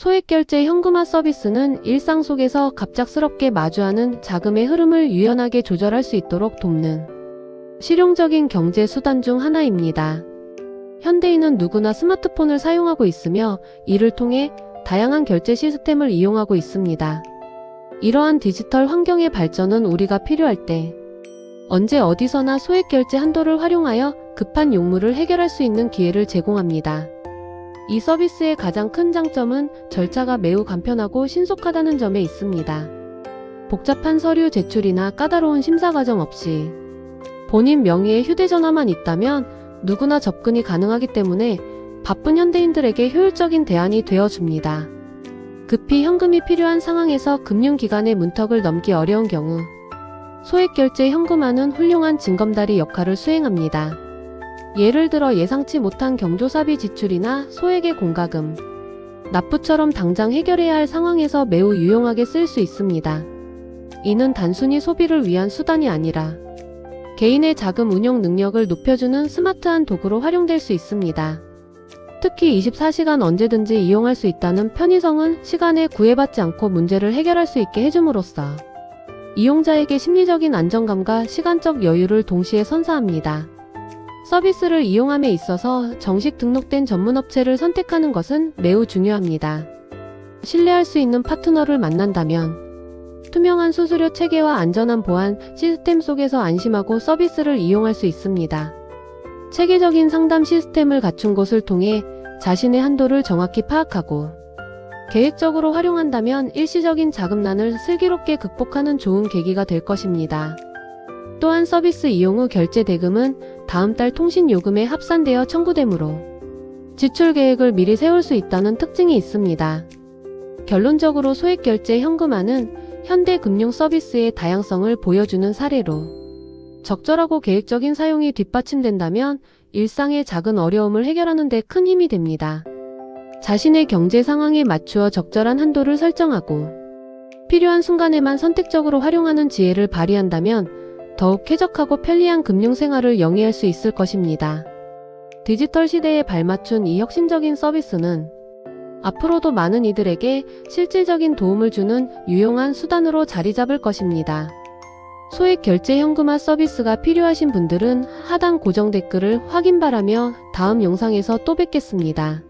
소액결제 현금화 서비스는 일상 속에서 갑작스럽게 마주하는 자금의 흐름을 유연하게 조절할 수 있도록 돕는 실용적인 경제 수단 중 하나입니다. 현대인은 누구나 스마트폰을 사용하고 있으며 이를 통해 다양한 결제 시스템을 이용하고 있습니다. 이러한 디지털 환경의 발전은 우리가 필요할 때 언제 어디서나 소액 결제 한도를 활용하여 급한 용무를 해결할 수 있는 기회를 제공합니다. 이 서비스의 가장 큰 장점은 절차가 매우 간편하고 신속하다는 점에 있습니다. 복잡한 서류 제출이나 까다로운 심사 과정 없이 본인 명의의 휴대전화만 있다면 누구나 접근이 가능하기 때문에 바쁜 현대인들에게 효율적인 대안이 되어줍니다. 급히 현금이 필요한 상황에서 금융기관의 문턱을 넘기 어려운 경우 소액결제 현금화는 훌륭한 징검다리 역할을 수행합니다. 예를 들어 예상치 못한 경조사비 지출이나 소액의 공과금, 납부처럼 당장 해결해야 할 상황에서 매우 유용하게 쓸 수 있습니다. 이는 단순히 소비를 위한 수단이 아니라 개인의 자금 운용 능력을 높여주는 스마트한 도구로 활용될 수 있습니다. 특히 24시간 언제든지 이용할 수 있다는 편의성은 시간에 구애받지 않고 문제를 해결할 수 있게 해줌으로써 이용자에게 심리적인 안정감과 시간적 여유를 동시에 선사합니다. 서비스를 이용함에 있어서 정식 등록된 전문업체를 선택하는 것은 매우 중요합니다. 신뢰할 수 있는 파트너를 만난다면 투명한 수수료 체계와 안전한 보안 시스템 속에서 안심하고 서비스를 이용할 수 있습니다. 체계적인 상담 시스템을 갖춘 곳을 통해 자신의 한도를 정확히 파악하고 계획적으로 활용한다면 일시적인 자금난을 슬기롭게 극복하는 좋은 계기가 될 것입니다. 또한 서비스 이용 후 결제 대금은 다음 달 통신 요금에 합산되어 청구되므로 지출 계획을 미리 세울 수 있다는 특징이 있습니다. 결론적으로 소액 결제 현금화는 현대 금융 서비스의 다양성을 보여주는 사례로 적절하고 계획적인 사용이 뒷받침된다면 일상의 작은 어려움을 해결하는 데 큰 힘이 됩니다. 자신의 경제 상황에 맞추어 적절한 한도를 설정하고 필요한 순간에만 선택적으로 활용하는 지혜를 발휘한다면 더욱 쾌적하고 편리한 금융 생활을 영위할 수 있을 것입니다. 디지털 시대에 발맞춘 이 혁신적인 서비스는 앞으로도 많은 이들에게 실질적인 도움을 주는 유용한 수단으로 자리 잡을 것입니다. 소액 결제 현금화 서비스가 필요하신 분들은 하단 고정 댓글을 확인 바라며 다음 영상에서 또 뵙겠습니다.